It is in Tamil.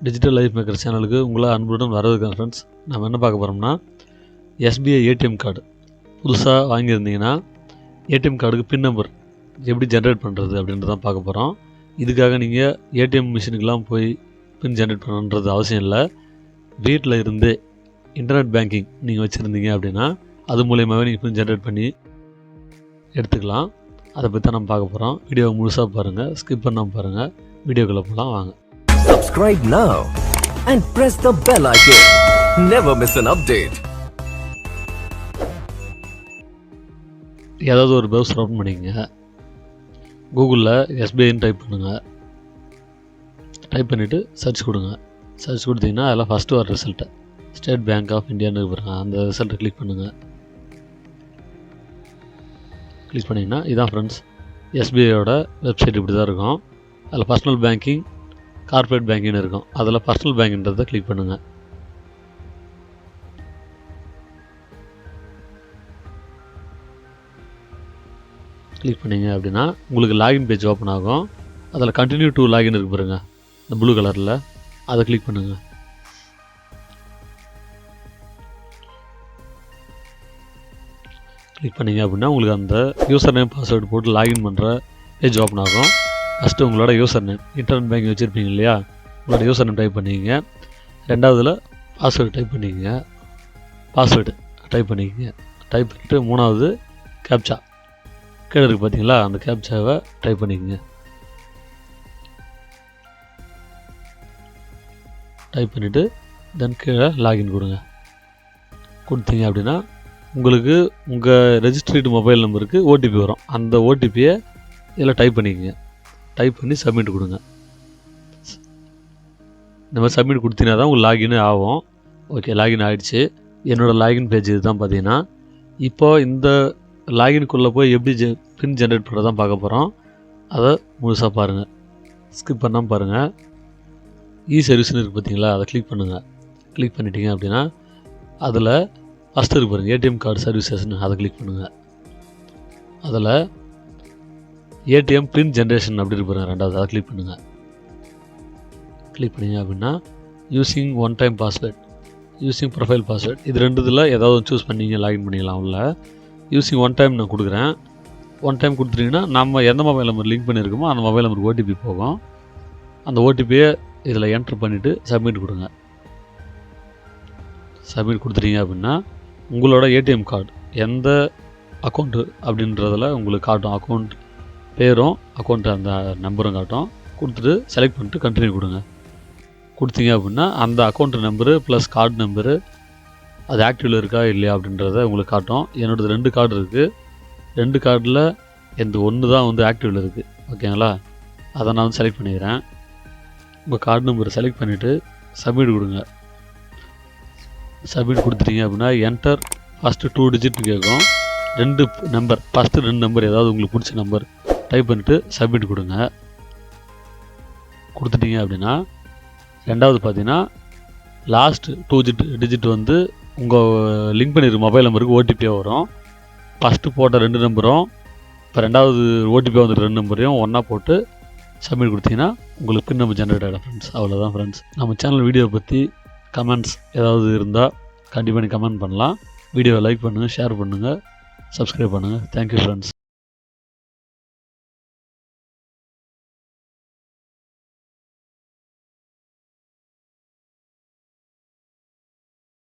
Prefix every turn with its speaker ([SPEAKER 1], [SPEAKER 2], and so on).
[SPEAKER 1] டிஜிட்டல் லைஃப் மேக்கர் சேனலுக்கு உங்களை அன்புடன் வரது ஃப்ரெண்ட்ஸ் நம்ம என்ன பார்க்க போகிறோம்னா எஸ்பிஐ ஏடிஎம் கார்டு புதுசாக வாங்கியிருந்தீங்கன்னா ஏடிஎம் கார்டுக்கு பின் நம்பர் எப்படி ஜென்ரேட் பண்ணுறது அப்படின்றத பார்க்க போகிறோம் இதுக்காக நீங்கள் ஏடிஎம் மிஷினுக்கெலாம் போய் பின் ஜென்ரேட் பண்ணுன்றது அவசியம் இல்லை. வீட்டில் இருந்தே இன்டர்நெட் பேங்கிங் நீங்கள் வச்சுருந்தீங்க அப்படின்னா அது மூலயமாவே நீங்கள் ஜென்ரேட் பண்ணி எடுத்துக்கலாம். அதை பற்றி தான் நம்ம பார்க்க போகிறோம் வீடியோவை முழுசாக பாருங்கள் ஸ்கிப் பண்ணாமல் பாருங்கள் வீடியோக்குள்ளே போகலாம் வாங்க.
[SPEAKER 2] Subscribe now and press the bell icon. Never miss an update.
[SPEAKER 1] ஏதாவது ஒரு ப்ரௌசர் ஓப்பன் பண்ணிக்கங்க. கூகுளில் எஸ்பிஐன்னு டைப் பண்ணுங்கள் டைப் பண்ணிவிட்டு சர்ச் கொடுங்க. சர்ச் கொடுத்தீங்கன்னா அதில் ஃபஸ்ட்டு வர ரிசல்ட்டு ஸ்டேட் பேங்க் ஆஃப் இந்தியான்னு பாருங்க. அந்த ரிசல்ட்டை கிளிக் பண்ணுங்கள் கிளிக் பண்ணிங்கன்னா இதான் ஃப்ரெண்ட்ஸ் எஸ்பிஐயோட வெப்சைட் இப்படி தான் இருக்கும். அதில் பர்சனல் பேங்கிங் கார்ப்பரேட் பேங்கிங்னு இருக்கும். அதில் பர்சனல் பேங்கின்றதை கிளிக் பண்ணுங்கள் கிளிக் பண்ணிங்க அப்படின்னா உங்களுக்கு லாகின் பேஜ் ஓப்பன் ஆகும். அதில் கண்டினியூ டு லாகின் இருக்கு பாருங்க. இந்த ப்ளூ கலரில் அதை கிளிக் பண்ணுங்கள் கிளிக் பண்ணீங்க அப்படின்னா உங்களுக்கு அந்த யூசர் நேம் பாஸ்வேர்டு போட்டு லாகின் பண்ணுற பேஜ் ஓப்பன் ஆகும். ஃபஸ்ட்டு உங்களோட யூசர் நேம் இன்டர்நெட் பேங்கிங் வச்சுருப்பீங்க இல்லையா? உங்களோட யூசர் நேம் டைப் பண்ணிக்கங்க. ரெண்டாவதில் பாஸ்வேர்டு டைப் பண்ணிக்கங்க. பாஸ்வேர்டு டைப் பண்ணிக்கங்க. டைப் பண்ணிவிட்டு மூணாவது கேப்சா கீழே இருக்குது பார்த்தீங்களா அந்த கேப்சாவை டைப் பண்ணிக்கங்க. டைப் பண்ணிவிட்டு தென் கீழே லாகின் கொடுங்க. கொடுத்தீங்க அப்படின்னா உங்களுக்கு உங்கள் ரெஜிஸ்ட்ரேட் மொபைல் நம்பருக்கு ஓடிபி வரும். அந்த ஓடிபியை இதில் டைப் பண்ணிக்கங்க. டைப் பண்ணி சப்மிட் கொடுங்க. இந்த மாதிரி சப்மிட் கொடுத்தீங்கன்னா தான் உங்களுக்கு லாகின் ஆகும். ஓகே லாகின் ஆகிடுச்சு என்னோடய லாகின் பேஜ் இதுதான் பார்த்தீங்கன்னா இப்போ இந்த லாகின்குள்ளே போய் எப்படி ஜெ பின் ஜென்ரேட் பண்ணுறதான் பார்க்க போகிறோம் அதை முழுசாக பாருங்கள் ஸ்கிப் பண்ணாமல் பாருங்கள் இ சர்வீஸ்னு இருக்குது பார்த்தீங்களா? அதை கிளிக் பண்ணுங்கள் கிளிக் பண்ணிட்டீங்க அப்படின்னா அதில் ஃபஸ்ட்டு இருக்கு பாருங்கள் ஏடிஎம் கார்டு சர்வீசஸ்னு அதை கிளிக் பண்ணுங்கள் அதில் ஏடிஎம் பின் ஜென்ரேஷன் அப்படி இருக்கு பாருங்கள் ரெண்டாவது அதை கிளிக் பண்ணுங்கள் கிளிக் பண்ணீங்க அப்படின்னா using one time password using profile password இது ரெண்டு இதில் ஏதாவது சூஸ் பண்ணீங்க லாகின் பண்ணிக்கலாம் உள்ள யூஸிங் ஒன் டைம் நான் கொடுக்குறேன். ஒன் டைம் கொடுத்துட்டீங்கன்னா நம்ம எந்த மொபைல் நம்பர் லிங்க் பண்ணியிருக்கோமோ அந்த மொபைல் நம்பருக்கு ஓடிபி போகும். அந்த ஓடிபியை இதில் என்ட்ரு பண்ணிவிட்டு சப்மிட் கொடுங்க. சப்மிட் கொடுத்துட்டீங்க அப்படின்னா உங்களோட ஏடிஎம் கார்டு எந்த அக்கௌண்ட்டு அப்படின்றதில் உங்களுக்கு காட்டும் அக்கௌண்ட் பேரும் அக்கௌண்ட் அந்த நம்பரும் காட்டும். கொடுத்துட்டு செலக்ட் பண்ணிட்டு கண்டினியூ கொடுங்க. கொடுத்தீங்க அப்படின்னா அந்த account number plus card number அது ஆக்டிவில் இருக்கா இல்லையா அப்படின்றத உங்களுக்கு காட்டும். என்னோடது ரெண்டு கார்டு இருக்குது ரெண்டு கார்டில் எந்த ஒன்று தான் வந்து ஆக்டிவில் இருக்குது ஓகேங்களா அதை நான் வந்து செலக்ட் பண்ணிக்கிறேன். உங்கள் கார்டு நம்பர் செலக்ட் பண்ணிவிட்டு சப்மிட் கொடுங்க. சப்மிட் கொடுத்துட்டீங்க அப்படின்னா என்டர் ஃபஸ்ட்டு டூ டிஜிட் கேட்கும். ரெண்டு நம்பர் ஃபஸ்ட்டு ரெண்டு நம்பர் ஏதாவது உங்களுக்கு பிடிச்ச நம்பர் டைப் பண்ணிவிட்டு சப்மிட் கொடுங்க. கொடுத்துட்டீங்க அப்படின்னா ரெண்டாவது பார்த்தீங்கன்னா லாஸ்ட் டூ டிஜிட் டிஜிட் வந்து உங்கள் லிங்க் பண்ணியிருக்க மொபைல் நம்பருக்கு ஓடிபியாக வரும். ஃபஸ்ட்டு போட்ட ரெண்டு நம்பரும் இப்போ ரெண்டாவது ஓடிபியாக வந்துட்டு ரெண்டு நம்பரையும் ஒன்றா போட்டு சப்மிட் கொடுத்தீங்கன்னா உங்களுக்கு பின் நம்பர் ஜென்ரேட் ஆகிடும் ஃப்ரெண்ட்ஸ் அவ்வளோதான் ஃப்ரெண்ட்ஸ் நம்ம சேனல் வீடியோ பற்றி கமெண்ட்ஸ் ஏதாவது இருந்தால் கண்டிப்பாக நீ கமெண்ட் பண்ணலாம். வீடியோவை லைக் பண்ணுங்கள் ஷேர் பண்ணுங்கள் சப்ஸ்கிரைப் பண்ணுங்கள் தேங்க்யூ ஃப்ரெண்ட்ஸ்